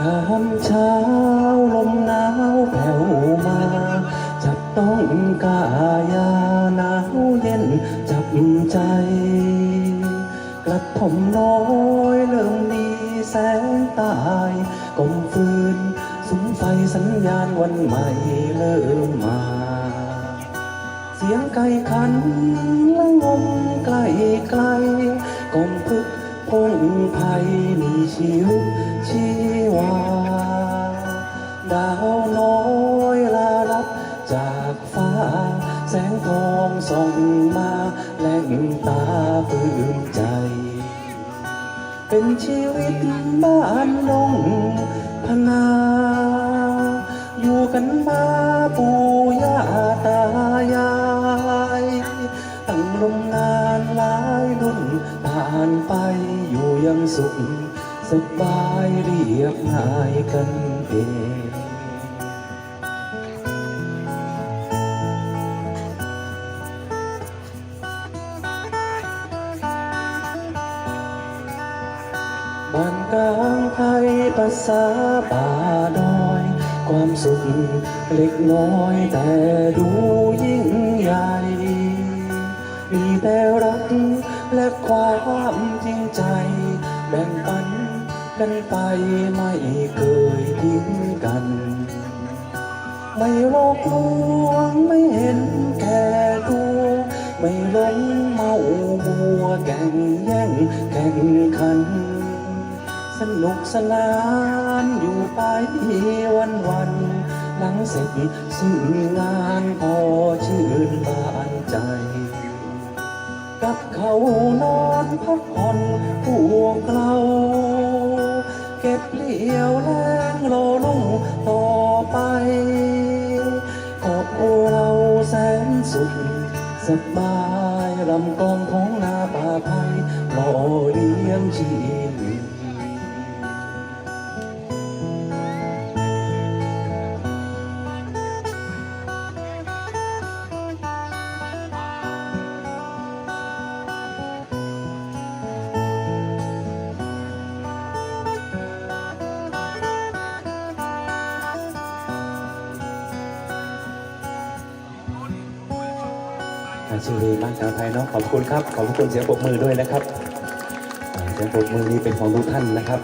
ยามเช้าลมหนาวแผ่วมา จับต้องกายาหนาวเย็นจับใจ กระผมน้อยเริ่มมีแสงตายกลมฟืนสุมไฟสัญญาณวันใหม่เริ่มมา เสียงไก่ขันละงมใกล้ไกลกลมพึก พงไผ่มีชีวิตชีวา ดาวน้อยลาลับจากฟ้า แสงทองส่องมาแหล่งตาปลื้มใจ เป็นชีวิตบ้านนงพนา อยู่กันมาปู่ย่าตายาย ตั้งลมนานหลายรุ่น ผ่านไปอยู่ยังสุขสบายเรียบง่ายกันเองบ้านกลางไทยภาษาป่าดอย ความสุขเล็กน้อยแต่ดูยิ่งใหญ่ บ่งปันกันไปไม่เคยทิ้งกัน ไม่โลกลวงไม่เห็นแก่ตัวไม่หลงเมามัวแก่งแย่งแข่งขัน สนุกสนานอยู่ไปวันวันหลังเสร็จสิ้นงานพอชื่นบานใจ กับเขานอน พักผ่อนพวกเราเก็บเหลี่ยวแรงรอลุ่งต่อไปขอบเราแสนสุขสบายลำกองของนาป่าไผ่รอเลี้ยงชีวาชีรีบ้านชาวไทยเนาะขอบคุณครับ ขอบคุณเสียงปรบมือด้วยนะครับเสียงปรบมือนี้เป็นของทุกท่านนะครับ